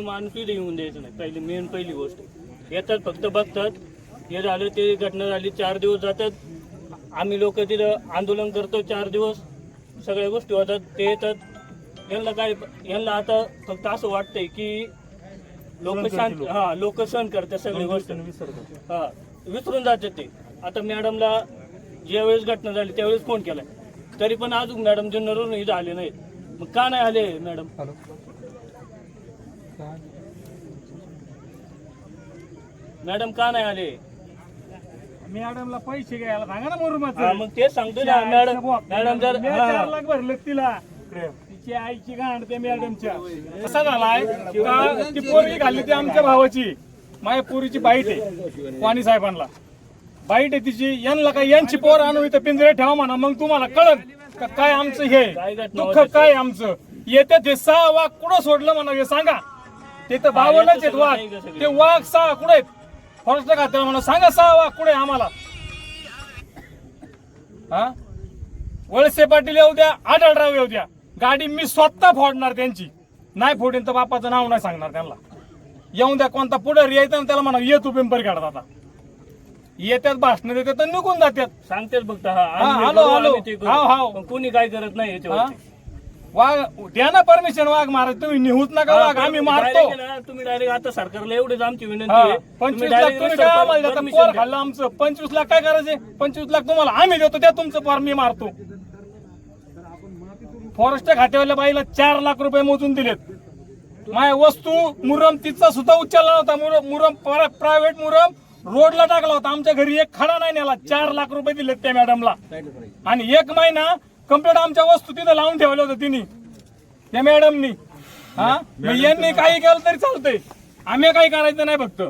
माणूसही येऊन द्यायचं नाही. पहिली मेन पहिली गोष्ट. येतात फक्त बघतात. हे झालं ते घटना झाली चार दिवस जातात. आम्ही लोक तिथं आंदोलन करतो चार दिवस. सगळ्या गोष्टी होतात ते येतात. यांना काय यांना आता फक्त असं वाटतंय की लोक शांत हा लोक सहन करतात सगळी गोष्ट. हा विसरून जातात ते. आता मॅडमला ज्यावेळेस घटना झाली त्यावेळेस फोन केलाय. तरी पण अजून मॅडम इथं आले नाहीत. मग का नाही आले मॅडम? मॅडम का नाही आले? मॅडमला पैसे घ्यायला सांगा ना हा, मुरुमाचं मग तेच सांगतो ना मॅडम मॅडम जर हा. चार लाख भरले तिला. तिची आईची गांड त्या मॅडमच्या. कसा झालाय? का ती पोरगी घालली ती आमच्या भावाची? माझ्या पोरीची बाईट आहे वाणी साहेबांना. बाईट आहे तिची. यांना काय यांची पोर आणून इथं पिंजरे ठेवा म्हणा. मग तुम्हाला कळत का काय आमचं काय हे घटना दुःख होती? काय आमचं? येते ते सहा वाघ कुठं सोडलं म्हणा हे सांगा. ते तर बावनच आहेत वाघ? ते वाघ सहा कुठे आहेत? फॉरेस्ट खात्याला म्हणा सांगा सहा वाघ कुठे आम्हाला? हा? वळसे पाटील येऊ द्या आढळराव येऊ द्या. गाडी मी स्वतः फोडणार त्यांची. नाही फोडेन तर बापाचं नाव नाही सांगणार त्यांना. येऊन द्या कोणता पुढे यायचं ना त्याला म्हणा ये तू पिंपरी काढत आता. येत्यात भाषण देतात तर निघून जातात सांगतेच फक्त हा हा, हे हॅलो. हाव, हाव. पण कोणी काय करत नाही हा? वाघ द्या ना परमिशन वाघ मारत तुम्ही निहूत नका वाघ आम्ही मारतो. Direct आहे ना, तुम्ही डायरेक्ट आता सरकारला एवढीच आमची विनंती हा, आहे. पंचवीस तुम्ही लाख तुम्ही सर- काय आम्हाला देता? permission पोर द्या. खाल्लं आमचं. पंचवीस लाख काय करायचे? पंचवीस लाख तुम्हाला आम्ही देतो त्या तुमचं पोर मी मारतो. फॉरेस्ट खात्यावाल्या बाईला चार लाख रुपये मोजून दिलेत. माझ्या वस्तू मुरम तिचा सुद्धा उचलला नव्हता. मुरम मुरम प्रायव्हेट मुरम रोडला टाकला होता. आमच्या घरी एक खडा नाही नेला. चार लाख रुपये दिलेत त्या मॅडमला आणि एक महिना कंप्लीट आमच्या वस्तू तिथं लावून ठेवल्या होत्या तिने. त्या मॅडमनी हा? मग यांनी काही केलं तरी चालतंय. आम्ही काही करायचं नाही फक्त.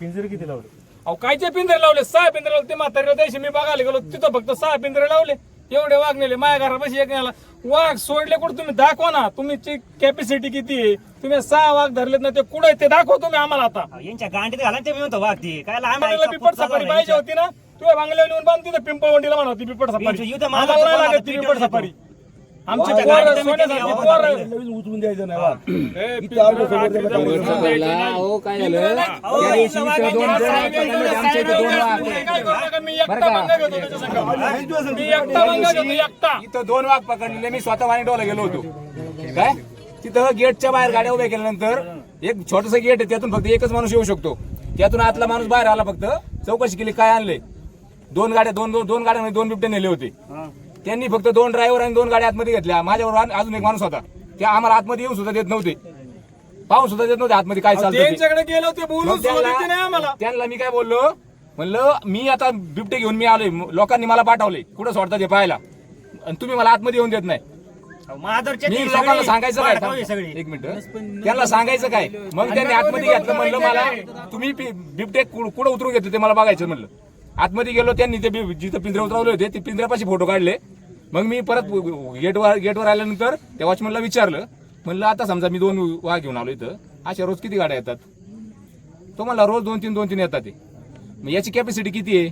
पिंजरे किती लावले? अहो कायचे पिंजरे लावले? सहा पिंजरे लावले. ते म्हातारीला त्याशी मी बघायला गेलो. तिथं फक्त सहा पिंजरे लावले. एवढे वाघ नेले माझ्या घरापाशी एक नेला वाघ सोडले कुठे? तुम्ही दाखवा ना. तुमची कॅपॅसिटी किती आहे? तुम्ही सहा वाघ धरलेत ना ते कुठे ते दाखवा तुम्ही आम्हाला आता. यांच्या गांडीत घाला ते मी म्हणतो वागती काय लहान आम्हाला बिपट सफारी पाहिजे. होती ना. तुझ्या बांगल्यावर येऊन बांध तिथं पिंपळवंडीला म्हणा बिपट सफारी. आम्हाला नाही लागत ती बिपट. सफारी. आमची कोणाच्या पोरं गाडीत सोन्यासारखी तुम्ही पोरं. किती उचलून द्यायचं नाही वाघ ए, इथं आलो पिंजरा समोर त्याला रात्रीचं काय उचलून द्यायचं नाही. अहो, त्या दिवशी इथं इथं दोन वाघांच्या जण साहेब पकडले होते, आमच्या इथं दोन वाघ इथं दोन पकडलेले मी स्वतः वाणी डोला गेलो होतो. काय? तिथं गेटच्या बाहेर गाड्या उभ्या केल्यानंतर एक छोटस गेट आहे त्यातून फक्त एकच माणूस येऊ शकतो. त्यातून आतला माणूस बाहेर आला फक्त. चौकशी केली काय आणले? दोन गाड्या दोन दोन दोन गाड्या दोन बिबटे नेले होते. त्यांनी फक्त दोन ड्रायव्हर आणि दोन गाड्या आतमध्ये घेतल्या. माझ्यावर अजून एक माणूस होता. ते आम्हाला आतमध्ये येऊन सुद्धा देत नव्हते. पाहून सुद्धा देत नव्हते आतमध्ये काय चालतं ते. त्यांच्याकडे गेलो ते बोलून त्यांना आम्हाला. त्यांना मी काय बोललो? म्हणलं मी आता बिबटे घेऊन मी आलोय. लोकांनी मला पाठवले. कुठं सोडतात हे पाहायला. आणि तुम्ही मला आतमध्ये येऊन देत नाही. मी ती लोकांना सांगायचं काय? एक मिनिट. त्यांना सांगायचं काय? मग त्यांनी आतमध्ये घेतलं. म्हणलं मला तुम्ही बिबटे कुठं कुठं उतरू घेतले ते मला बघायचं म्हणलं. आतमध्ये गेलो त्यांनी ते जिथं पिंजरे उतरवले होते ते पिंजऱ्यापाशी फोटो काढले. मग मी परत गेटवर गेटवर आल्यानंतर त्या वॉचमनला विचारलं. म्हणलं आता समजा मी दोन वाघ घेऊन आलो इथं. अशा रोज किती गाड्या येतात? तो म्हणला रोज दोन तीन दोन तीन येतात ते. मग याची कॅपॅसिटी किती आहे?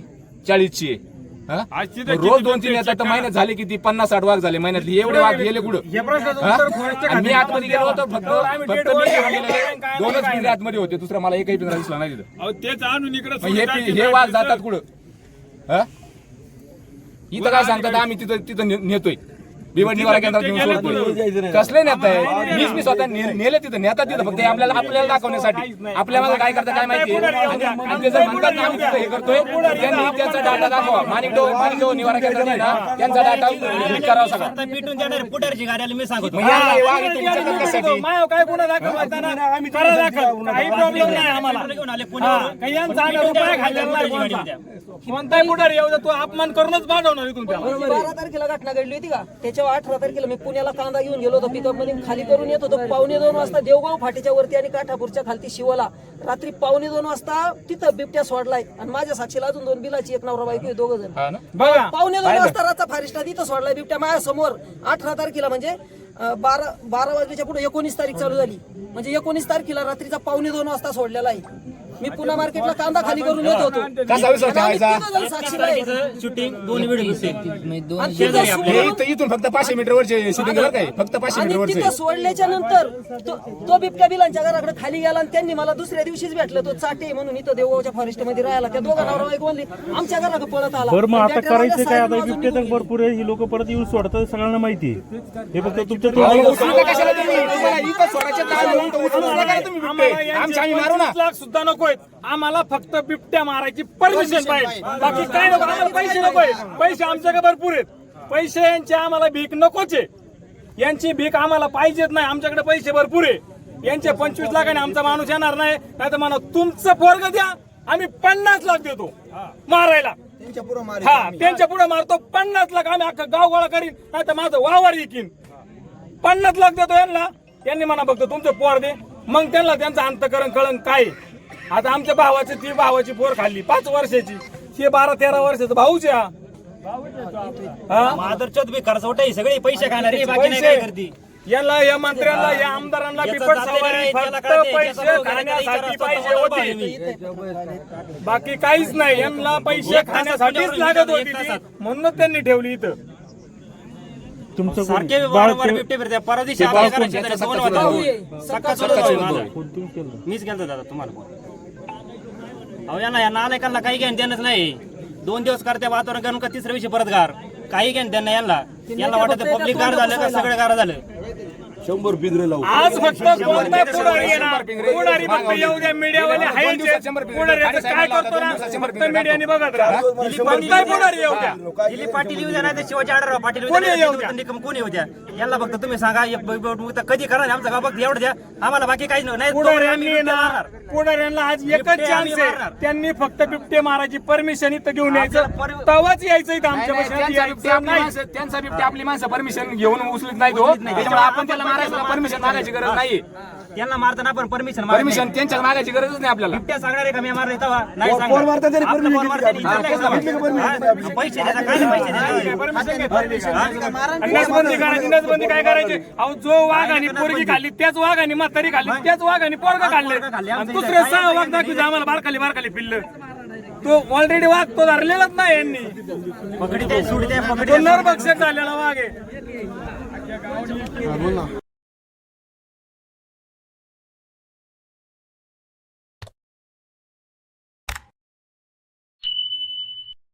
चाळीसची आहे. हा? किती रोज दोन तीन येतात तर महिन्यात झाले किती? पन्नास साठ वाघ झाले. महिन्यातले एवढे वाघ गेले कुठं? या प्रश्नाचं हा? उत्तर फॉरेस्टच्या आणि मी आतमध्ये गेलो होतो फक्त आम्ही फक्त मी. गेलेले दोनच पिंजरे आतमध्ये होते दुसरा मला एकही पिंजरा दिसला नाही तिथं. अहो तेच आणून इकडे मग हे पि- हे वाघ जातात कुठं? हा? इथं काय सांगतात? आम्ही तिथं तिथं ने- नेतोय. बिवड निवारा केंद्रात कसले नेत? आहे मीच मी स्वतः ने- नेले तिथं. नेतात तिथं. फक्त हे आपल्याला आपल्याला दाखवण्यासाठी. आपल्या मला काय करता काय माहिती? म्हणतात ना आम्ही हे करतोय त्यांनी त्यांचा डाटा दाखवा. माणिक डो माणिक डो निवारा केंद्रात आहे ना त्यांचा डाटा करावा सगळा. देणार मी सांगतो. काय गुन्हा दाखल आम्ही करा दाखल. काही प्रॉब्लेम नाही आम्हाला. घेऊन आले पुण्यावरून काही यांचा आम्ही रुपया खाल्लेला नाही कोणता. कोणताही पुढारी येऊ दे, तो अपमान करूनच पाठवणार इथून त्याला. बारा तारखेला घटना घडली होती का? त्याच्यावर जेव्हा अठरा तारखेला मी पुण्याला कांदा घेऊन गेलो होतो. पिकअपमध्ये खाली करून येत होतो. पावणे दोन वाजता देवगाव फाटीच्या वरती आणि काठापूरच्या खालती शिवला. रात्री पावणे दोन वाजता तिथं बिबट्या सोडलाय. आणि माझ्या साक्षीला अजून दोन बिलाची एक नवरा बायको दोघ जण. पावणे दोन वाजता रातचा फारिस्टा तिथं सोडलाय बिबट्या माझ्यासमोर अठरा तारखेला म्हणजे बारा बारा वाजल्याच्या पुढे एकोणीस तारीख चालू झाली. म्हणजे एकोणीस तारखेला रात्रीचा पावणे दोन वाजता सोडलेला आहे. मी पुन्हा मार्केटला कांदा खाली करून येत होतो. कसा ठेवायचा. शूटिंग व्हिडिओ हे इथं- इथून फक्त पाचशे मीटर वरचे शूटिंग काय फक्त पाचशे आणि मीटर वरचे तिथं सोडल्याच्या नंतर तो तो बिबट्या बिलांच्या घराकडे खाली गेला आणि त्यांनी मला दुसऱ्या दिवशीच भेटलं. तो चाटे म्हणून इथं देवगावच्या फॉरेस्टमध्ये राहिला. त्या दोघा नवरा बायको म्हणली आमच्या घराकडे पळत आला. बरं मग आता त्या ट्रॅव्हलच्या करायचं काय? आता साईडने बिबटे तर भरपूर आहे. ही लोक परत येऊन सोडतात सगळ्यांना माहिती आहे. हे फक्त तुमच्या अहो, तोंडावर- उचलू नका कशाला तुम्ही? तुम्हाला इथं सोडायचे दहा मिनिटं उचलू नका ना तुम्ही आम्हाला बिबटे. यांचे आमच्या आम्ही मारू ना. 25 लाख सुद्धा नकोय आम्हाला फक्त बिबट्या मारायची परमिशन पाहिजे. बाकी काय नको आम्हाला पैसे नकोय पैसे आमच्याकडे भरपूर आहेत. पैसे यांची आम्हाला भीक नकोच आहे. यांची भीक आम्हाला पाहिजेच नाही. आमच्याकडे पैसे भरपूर आहे. यांचे पंचवीस लाखाने आमचा माणूस येणार नाही. नाही तर म्हणा तुमचं पोरग द्या. आम्ही पन्नास लाख देतो मारायला. हा त्यांच्या पुढे मारतो. पन्नास लाख आम्ही अख्खा गाव गोळा करीन. नाही तर माझं वावर येईन पन्नास लाख देतो यांना. यांनी म्हणा फक्त तुमचं पोर दे. मग त्यांना त्यांचं अंतकरण कळण काय. आता आमच्या भावाची ती भावाची पोर खाल्ली. पाच वर्षाची. ते बारा तेरा वर्षाचा भाऊच हा. हा? बी होते सगळे पैसे खाणार बाकी नाही काय करते? पैसे याला या मंत्र्यांना या आमदारांना याचं बिपट सवारी आहे, त्याला फक्त कळते, पैसे त्याचा भाऊ खाण्यासाठी त्याचा पैसे विचार होते. बाकी काहीच नाही. यांना पैसे खाण्यासाठीच लागत होती ती. म्हणूनच त्यांनी ठेवली इथं. तुमचं सारखे वारंवार बिबटे फिरते. घरात शेजारी. आहे. सकाळ सुरू माझा. केलं? मीच गेलतो दादा तुम्हाला अहो यांना या नालायकांना काही घेणं देणंच नाही. दोन दिवस करते वातावरण करून का तिसऱ्या दिवशी परत गार काही घेणं त्यांना यांना. यांना वाटत पब्लिक गार झालं का? सगळं गार झालं. आज फक्त कोणता पुढारी येणार? पुढारी फक्त येऊ द्या मीडियावाले शंभर पिंजरे. पुढाऱ्याचं काय करतो ना? शंभर फक्त पिंजरे मीडियाने बघत राहा कोणताही पुढारी येऊ द्या. दिलीप पाटील येऊ द्या नाही तर शिवाजी आढळराव पाटील येऊ कोणी येऊ नाही द्या. निकम कोणी येऊ द्या? यांना फक्त तुम्ही सांगा हे ब- ब- ब- कधी करा आमचं गाव फक्त एवढं द्या. आम्हाला बाकी काहीच नाही. आम्ही पुढाऱ्यांनी मारणार. आज एकच बिबटे चान्स आहे. मारणार. त्यांनी फक्त बिबटे मारायची परमिशन इथं घेऊन यायचं. पर- तवाच यायचं इथं आमच्या नाही, त्यांचा बिबटे यायचं आपली माणसं त्यांचा बिबटे आपली माणसं परमिशन घेऊन उचलत नाही तो. त्याच्यामुळे आपण त्याला मारायला परमिशन मागायची गरज नाही. यांना मारताना आपण परमिशन परमिशन त्यांच्या मागायची गरजच नाही आपल्याला. बिबट्या सांगणार आहे का मी मारले तेव्हा? नाही सांगणार. आपलं पोर मारताना इज्जत नाही का? पैसे देता काय नाही पैसे देता. परमिशन घेतली नसबंदी करायची नसबंदी काय करायची? अहो जो वाघ आणि पोरगी खाल्ली त्याच वाघ आणि म्हातारी खाल्ली त्याच वाघ आणि पोरगा खाल्ले. आणि दुसरे सहा वाघ दाखवते आम्हाला बारखाली बारखाली पिल्ल. तो ऑलरेडी वाघ तो धरलेलाच नाही यांनी. पकडी ते सोडी ते पकडी तो नरभक्षक झालेला वाघ आहे.